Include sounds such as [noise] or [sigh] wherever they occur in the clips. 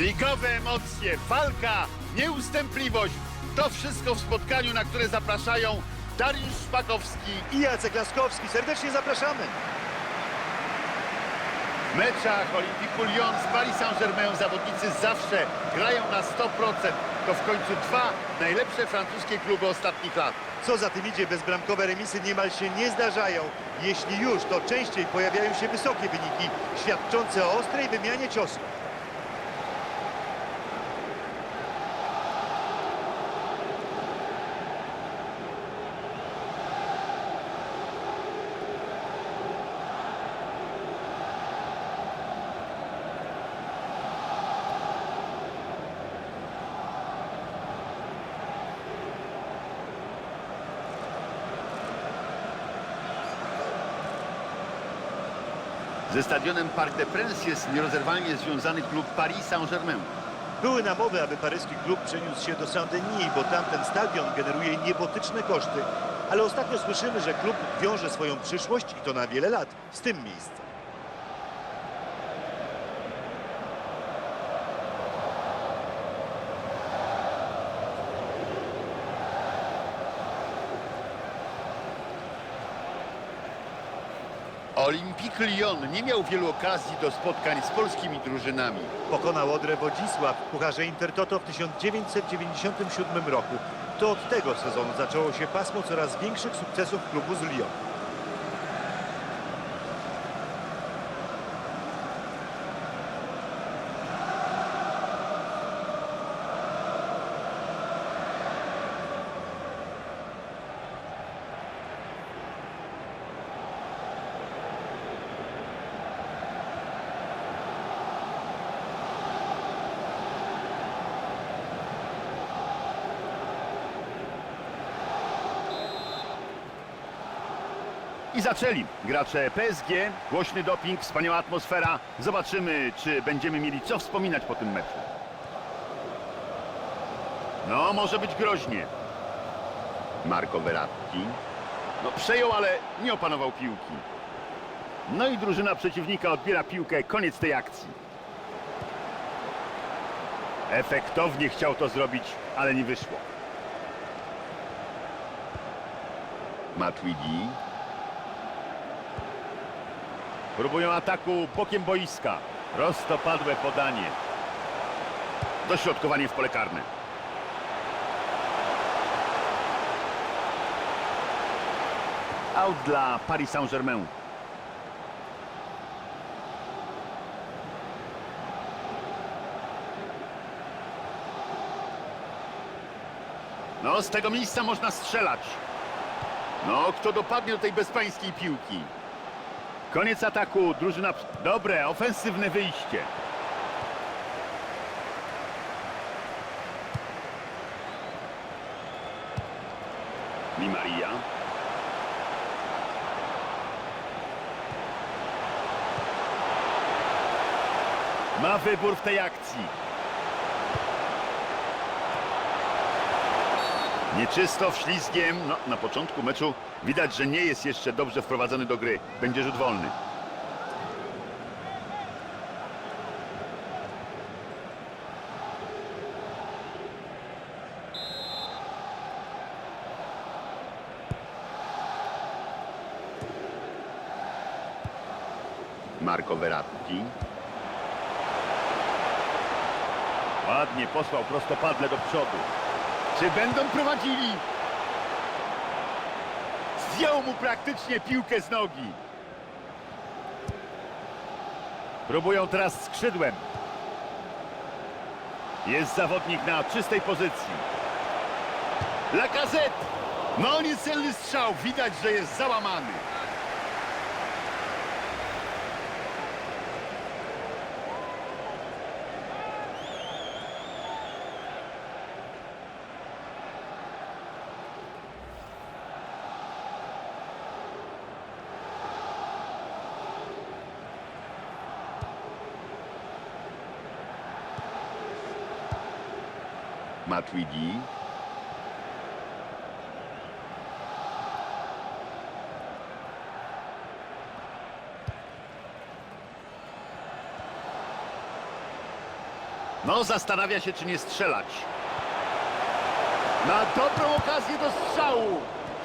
Ligowe emocje, walka, nieustępliwość. To wszystko w spotkaniu, na które zapraszają Dariusz Szpakowski. I Jacek Laskowski. Serdecznie zapraszamy. W meczach Olympiku Lyon z Paris Saint-Germain zawodnicy zawsze grają na 100%. To w końcu dwa najlepsze francuskie kluby ostatnich lat. Co za tym idzie, bezbramkowe remisy niemal się nie zdarzają. Jeśli już, to częściej pojawiają się wysokie wyniki, świadczące o ostrej wymianie ciosów. Ze stadionem Parc des Princes jest nierozerwalnie związany klub Paris Saint-Germain. Były namowy, aby paryski klub przeniósł się do Saint-Denis, bo tamten stadion generuje niebotyczne koszty. Ale ostatnio słyszymy, że klub wiąże swoją przyszłość i to na wiele lat z tym miejscem. Olympique Lyon nie miał wielu okazji do spotkań z polskimi drużynami. Pokonał Odrę Wodzisław w Pucharze Intertoto w 1997 roku. To od tego sezonu zaczęło się pasmo coraz większych sukcesów klubu z Lyon. Zaczęli. Gracze PSG, głośny doping, wspaniała atmosfera. Zobaczymy, czy będziemy mieli co wspominać po tym meczu. No, może być groźnie. Marco Verratti. No, przejął, ale nie opanował piłki. No i drużyna przeciwnika odbiera piłkę. Koniec tej akcji. Efektownie chciał to zrobić, ale nie wyszło. Matuidi. Próbują ataku bokiem boiska. Prostopadłe podanie. Dośrodkowanie w pole karne. Out dla Paris Saint-Germain. No, z tego miejsca można strzelać. No, kto dopadnie do tej bezpańskiej piłki? Koniec ataku, drużyna... Dobre, ofensywne wyjście. Di Maria. Ma wybór w tej akcji. Nieczysto, wślizgiem. No, na początku meczu widać, że nie jest jeszcze dobrze wprowadzony do gry. Będzie rzut wolny. Marco Verratti. Ładnie posłał prostopadle do przodu. Czy będą prowadzili? Zdjął mu praktycznie piłkę z nogi. Próbują teraz skrzydłem. Jest zawodnik na czystej pozycji. Lacazette! No niecelny strzał. Widać, że jest załamany. Matuidi. No, zastanawia się, czy nie strzelać. Ma dobrą okazję do strzału.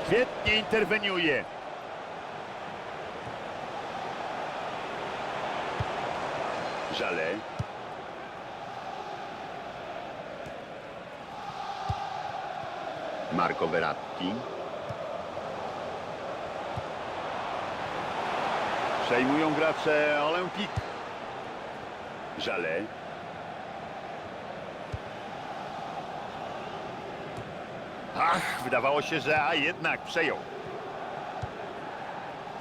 Świetnie interweniuje. Żale. Marco Verratti. Przejmują gracze Olympique. Żale. Ach, wydawało się, że a jednak przejął.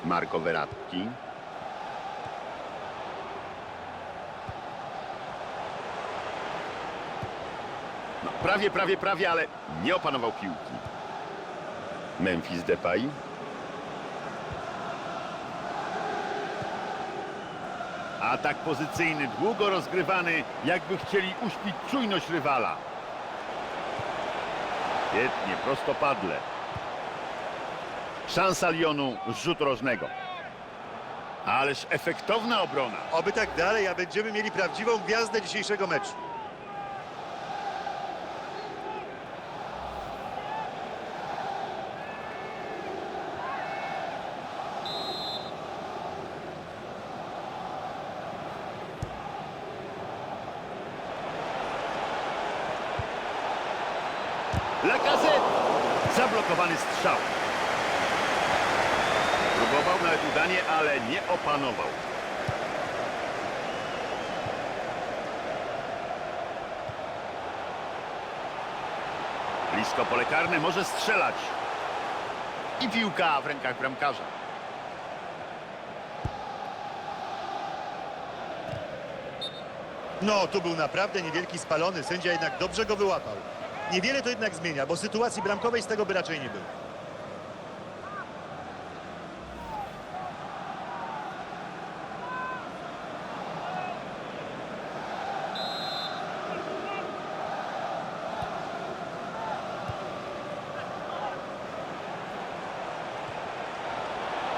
Marco Verratti. Prawie, prawie, prawie, ale nie opanował piłki. Memphis Depay. Atak pozycyjny, długo rozgrywany, jakby chcieli uśpić czujność rywala. Świetnie, prostopadle. Szansa Lyonu z rzutu rożnego. Ależ efektowna obrona. Oby tak dalej, a będziemy mieli prawdziwą gwiazdę dzisiejszego meczu. Lacazette! Zablokowany strzał. Próbował nawet udanie, ale nie opanował. Blisko pole karne może strzelać. I piłka w rękach bramkarza. No, tu był naprawdę niewielki spalony, sędzia jednak dobrze go wyłapał. Niewiele to jednak zmienia, bo sytuacji bramkowej z tego by raczej nie było.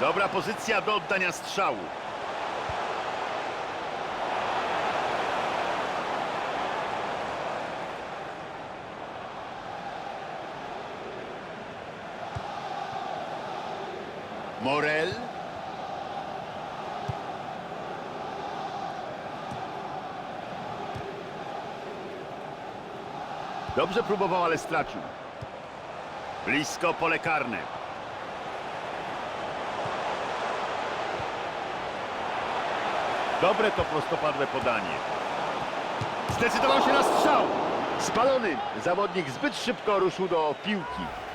Dobra pozycja do oddania strzału. Morel. Dobrze próbował, ale stracił. Blisko pole karne. Dobre to prostopadłe podanie. Zdecydował się na strzał. Spalony. Zawodnik zbyt szybko ruszył do piłki.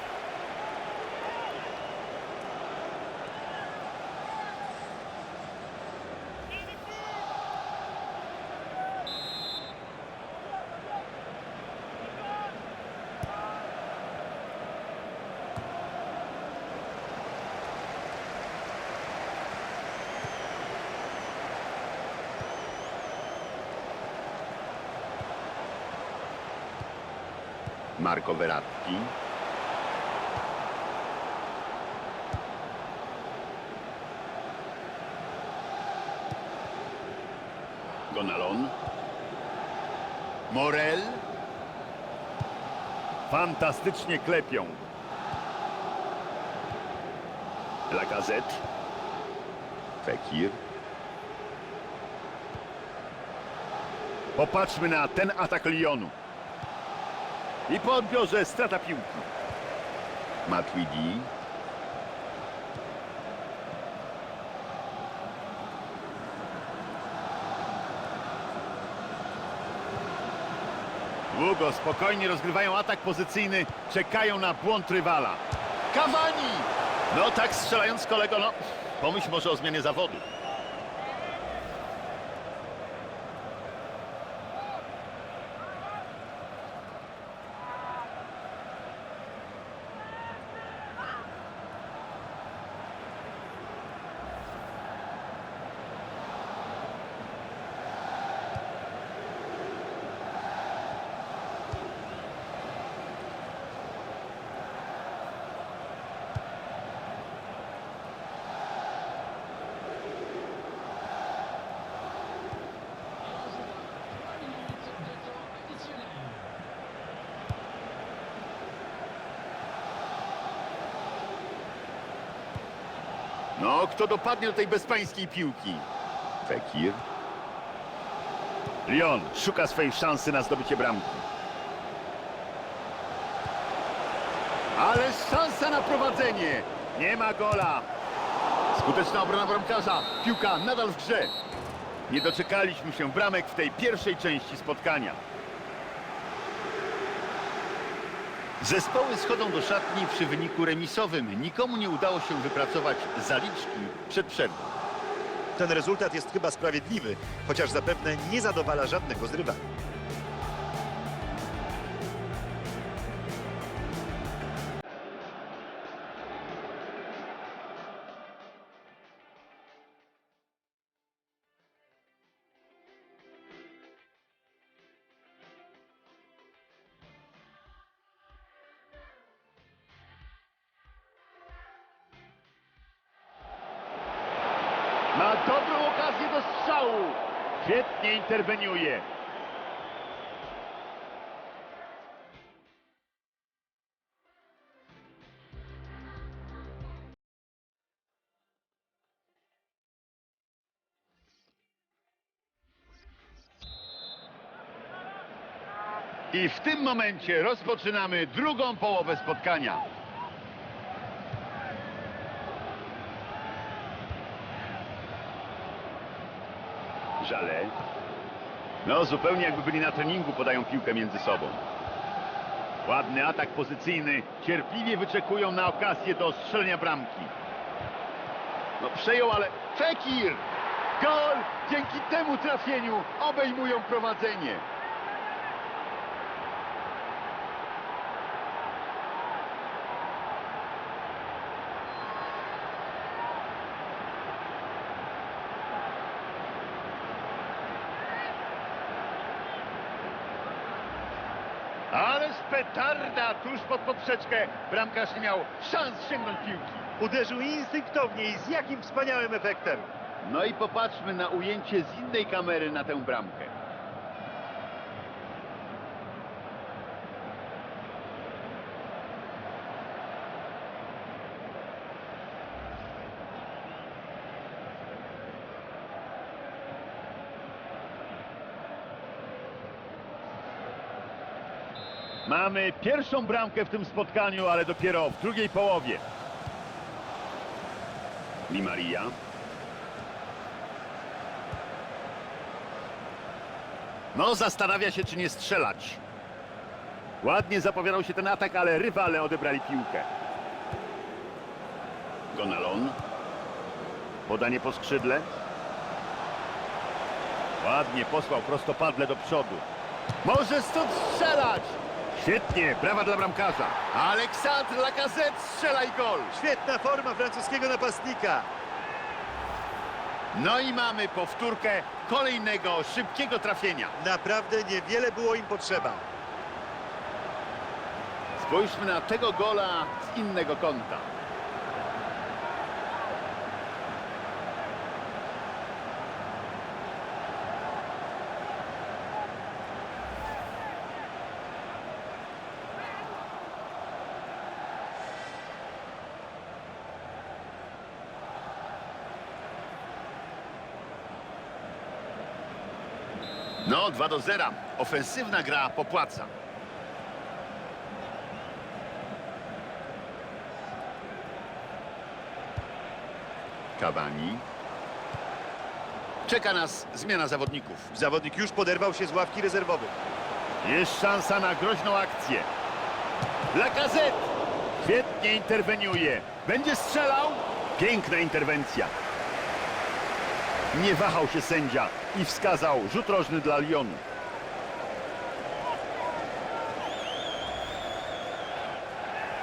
Marco Verratti. Gonalon. Morel. Fantastycznie klepią. Lacazette. Fekir. Popatrzmy na ten atak Lyonu. I po odbiorze strata piłki. Matuidi. Długo, spokojnie rozgrywają atak pozycyjny, czekają na błąd rywala. Cavani! No tak strzelając kolego, no pomyśl może o zmianie zawodu. No, kto dopadnie do tej bezpańskiej piłki? Fekir. Lyon szuka swojej szansy na zdobycie bramki. Ale szansa na prowadzenie. Nie ma gola. Skuteczna obrona bramkarza. Piłka nadal w grze. Nie doczekaliśmy się bramek w tej pierwszej części spotkania. Zespoły schodzą do szatni przy wyniku remisowym. Nikomu nie udało się wypracować zaliczki przed przerwą. Ten rezultat jest chyba sprawiedliwy, chociaż zapewne nie zadowala żadnego z rywali. Interweniuje. I w tym momencie rozpoczynamy drugą połowę spotkania. Żale. No, zupełnie jakby byli na treningu, podają piłkę między sobą. Ładny atak pozycyjny. Cierpliwie wyczekują na okazję do strzelenia bramki. No przejął, ale Fekir! Gol! Dzięki temu trafieniu obejmują prowadzenie. Ależ petarda tuż pod poprzeczkę. Bramkarz nie miał szans sięgnąć piłki. Uderzył instynktownie i z jakim wspaniałym efektem. No i popatrzmy na ujęcie z innej kamery na tę bramkę. Mamy pierwszą bramkę w tym spotkaniu, ale dopiero w drugiej połowie. Di Maria. No, zastanawia się, czy nie strzelać. Ładnie zapowiadał się ten atak, ale rywale odebrali piłkę. Gonalon. Podanie po skrzydle. Ładnie posłał prostopadle do przodu. Może stąd strzelać! Świetnie, brawa dla bramkarza. Aleksandr Lacazette strzela i gol. Świetna forma francuskiego napastnika. No i mamy powtórkę kolejnego szybkiego trafienia. Naprawdę niewiele było im potrzeba. Spójrzmy na tego gola z innego kąta. No, 2 do 0. Ofensywna gra popłaca. Cavani. Czeka nas zmiana zawodników. Zawodnik już poderwał się z ławki rezerwowych. Jest szansa na groźną akcję. Lacazette! Świetnie interweniuje. Będzie strzelał? Piękna interwencja. Nie wahał się sędzia i wskazał rzut rożny dla Lyonu.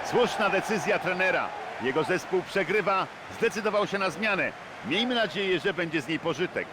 Słuszna decyzja trenera. Jego zespół przegrywa, zdecydował się na zmianę. Miejmy nadzieję, że będzie z niej pożytek.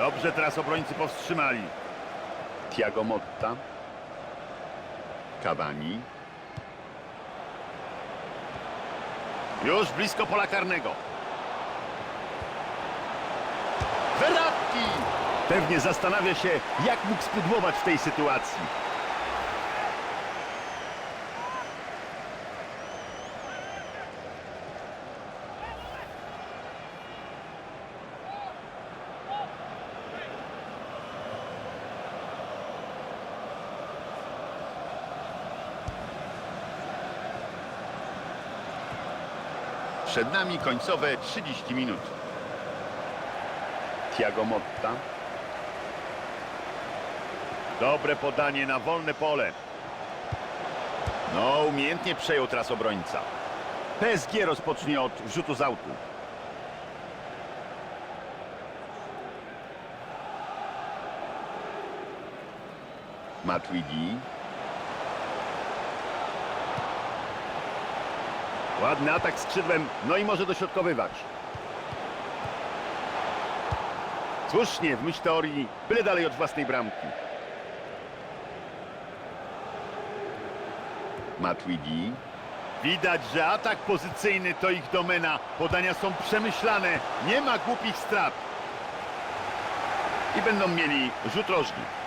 Dobrze teraz obrońcy powstrzymali. Thiago Motta. Cavani. Już blisko pola karnego. Verratti! Pewnie zastanawia się, jak mógł spudłować w tej sytuacji. Przed nami końcowe 30 minut. Thiago Motta. Dobre podanie na wolne pole. No, umiejętnie przejął teraz obrońca. PSG rozpocznie od rzutu z autu. Matuidi. Ładny atak skrzydłem, no i może dośrodkowywać. Słusznie, w myśl teorii, byle dalej od własnej bramki. Matuidi. Widać, że atak pozycyjny to ich domena. Podania są przemyślane, nie ma głupich strat. I będą mieli rzut rożny.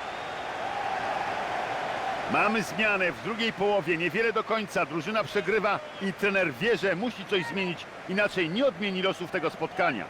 Mamy zmianę w drugiej połowie, niewiele do końca. Drużyna przegrywa i trener wie, że musi coś zmienić, inaczej nie odmieni losów tego spotkania.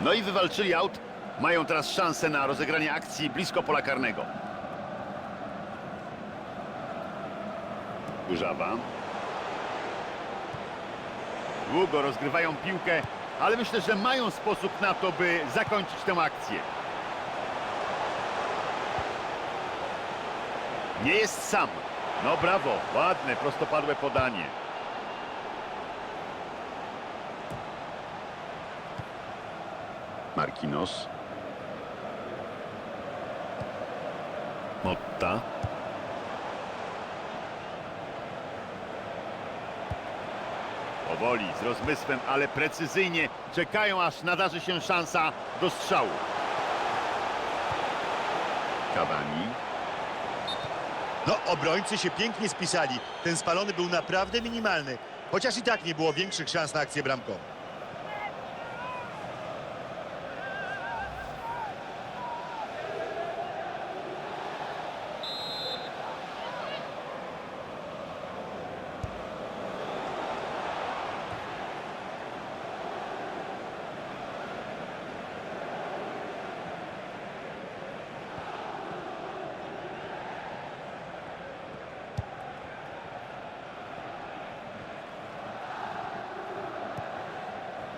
No i wywalczyli aut. Mają teraz szansę na rozegranie akcji blisko pola karnego. Kurzawa. Długo rozgrywają piłkę, ale myślę, że mają sposób na to, by zakończyć tę akcję. Nie jest sam. No brawo, ładne, prostopadłe podanie. Marquinos. Motta. Powoli, z rozmysłem, ale precyzyjnie czekają, aż nadarzy się szansa do strzału. Cavani. No, obrońcy się pięknie spisali. Ten spalony był naprawdę minimalny. Chociaż i tak nie było większych szans na akcję bramkową.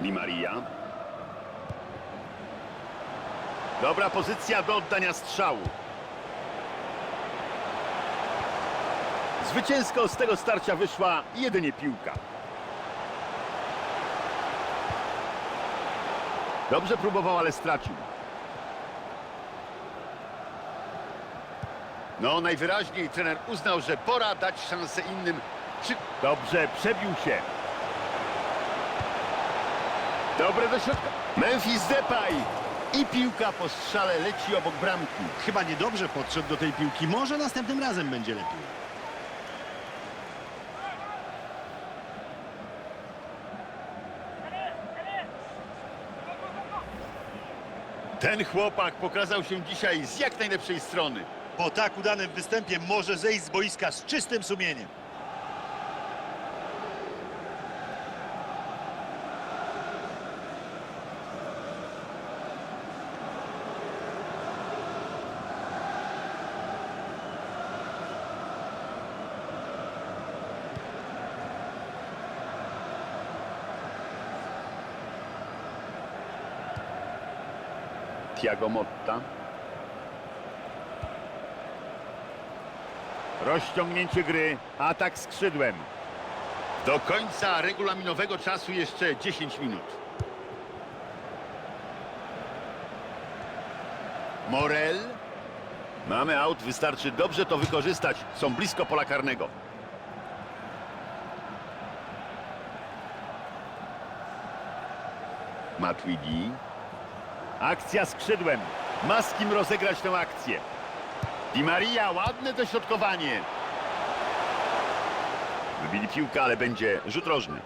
Di Maria. Dobra pozycja do oddania strzału. Zwycięsko z tego starcia wyszła jedynie piłka. Dobrze próbował, ale stracił. No, najwyraźniej trener uznał, że pora dać szansę innym. Przy... Dobrze, przebił się. Dobre do środka. Memphis Depay. I piłka po strzale leci obok bramki. Chyba niedobrze podszedł do tej piłki. Może następnym razem będzie lepiej. Ten chłopak pokazał się dzisiaj z jak najlepszej strony. Po tak udanym występie może zejść z boiska z czystym sumieniem. Thiago Motta. Rozciągnięcie gry, atak skrzydłem. Do końca regulaminowego czasu jeszcze 10 minut. Morel. Mamy aut, wystarczy dobrze to wykorzystać. Są blisko pola karnego. Matuidi. Akcja skrzydłem. Ma z kim rozegrać tę akcję. Di Maria, ładne dośrodkowanie. Wybili piłkę, ale będzie rzut rożny.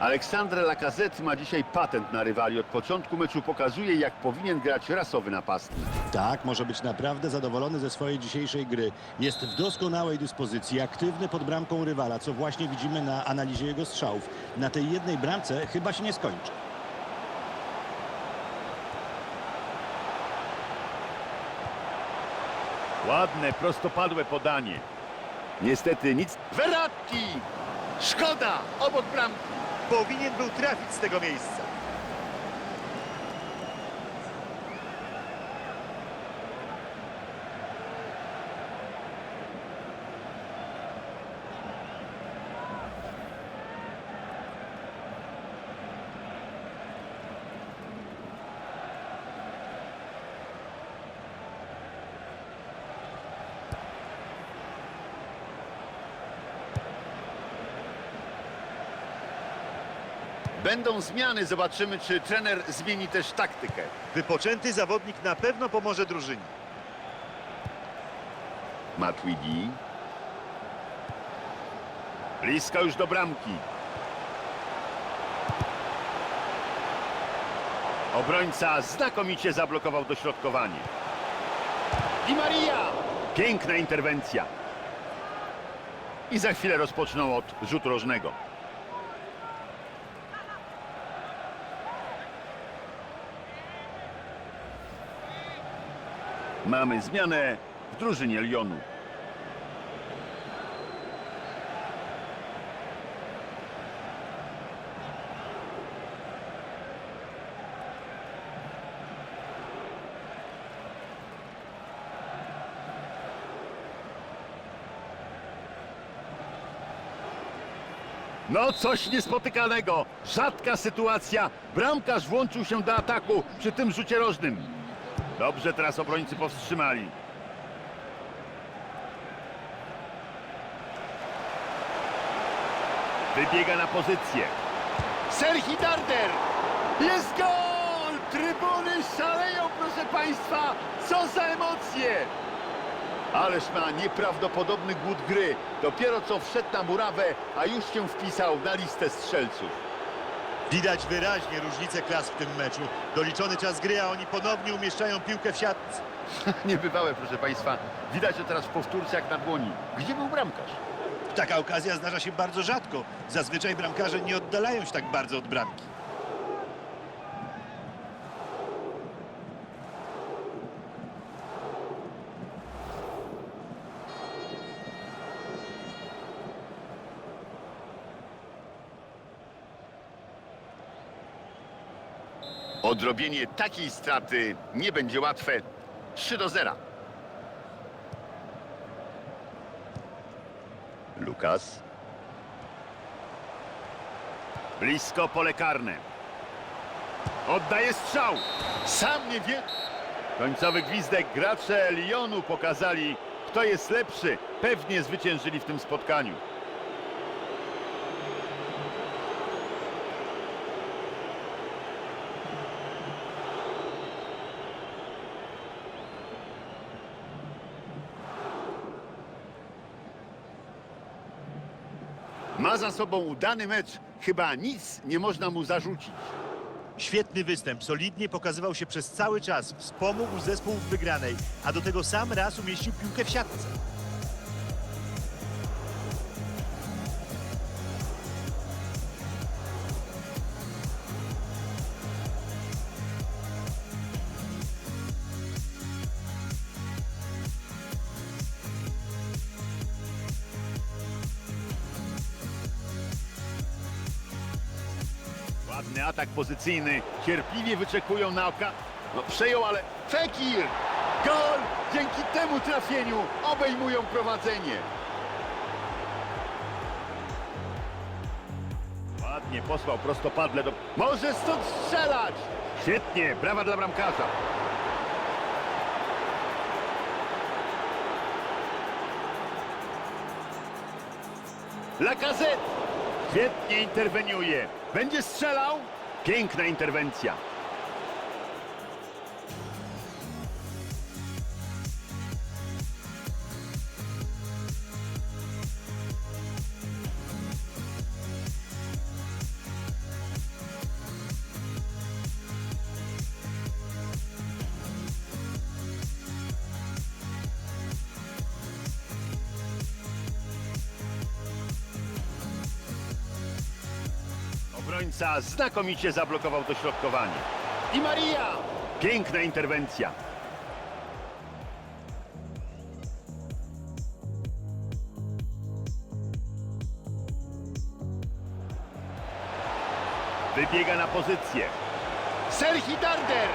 Aleksandre Lacazette ma dzisiaj patent na rywali. Od początku meczu pokazuje, jak powinien grać rasowy napastnik. Tak, może być naprawdę zadowolony ze swojej dzisiejszej gry. Jest w doskonałej dyspozycji, aktywny pod bramką rywala, co właśnie widzimy na analizie jego strzałów. Na tej jednej bramce chyba się nie skończy. Ładne, prostopadłe podanie. Niestety nic... Verratti! Szkoda! Obok bramki. Powinien był trafić z tego miejsca. Będą zmiany. Zobaczymy, czy trener zmieni też taktykę. Wypoczęty zawodnik na pewno pomoże drużynie. Matuidi. Blisko już do bramki. Obrońca znakomicie zablokował dośrodkowanie. Di Maria! Piękna interwencja. I za chwilę rozpoczną od rzutu rożnego. Mamy zmianę w drużynie Lyonu. No coś niespotykanego. Rzadka sytuacja. Bramkarz włączył się do ataku przy tym rzucie rożnym. Dobrze teraz obrońcy powstrzymali. Wybiega na pozycję. Serhi Darder! Jest gol! Trybuny szaleją, proszę Państwa! Co za emocje! Ależ ma nieprawdopodobny głód gry. Dopiero co wszedł na murawę, a już się wpisał na listę strzelców. Widać wyraźnie różnicę klas w tym meczu. Doliczony czas gry, a oni ponownie umieszczają piłkę w siatce. [laughs] Niebywałe, proszę Państwa. Widać to teraz w powtórce jak na dłoni. Gdzie był bramkarz? Taka okazja zdarza się bardzo rzadko. Zazwyczaj bramkarze nie oddalają się tak bardzo od bramki. Odrobienie takiej straty nie będzie łatwe. 3 do 0. Lukas. Blisko pole karne. Oddaje strzał. Sam nie wie. Końcowy gwizdek. Gracze Lyonu pokazali, kto jest lepszy. Pewnie zwyciężyli w tym spotkaniu. Za sobą udany mecz. Chyba nic nie można mu zarzucić. Świetny występ, solidnie pokazywał się przez cały czas, wspomógł zespół w wygranej, a do tego sam raz umieścił piłkę w siatce. Atak pozycyjny. Cierpliwie wyczekują na oka. No przejął, ale Fekir! Gol! Dzięki temu trafieniu obejmują prowadzenie. ładnie posłał prostopadle do... Może stąd strzelać! Świetnie, brawa dla bramkarza. Lacazette! Świetnie interweniuje. Będzie strzelał? Piękna interwencja. Obrońca znakomicie zablokował dośrodkowanie. I Maria! Piękna interwencja. Wybiega na pozycję. Serhi Darder!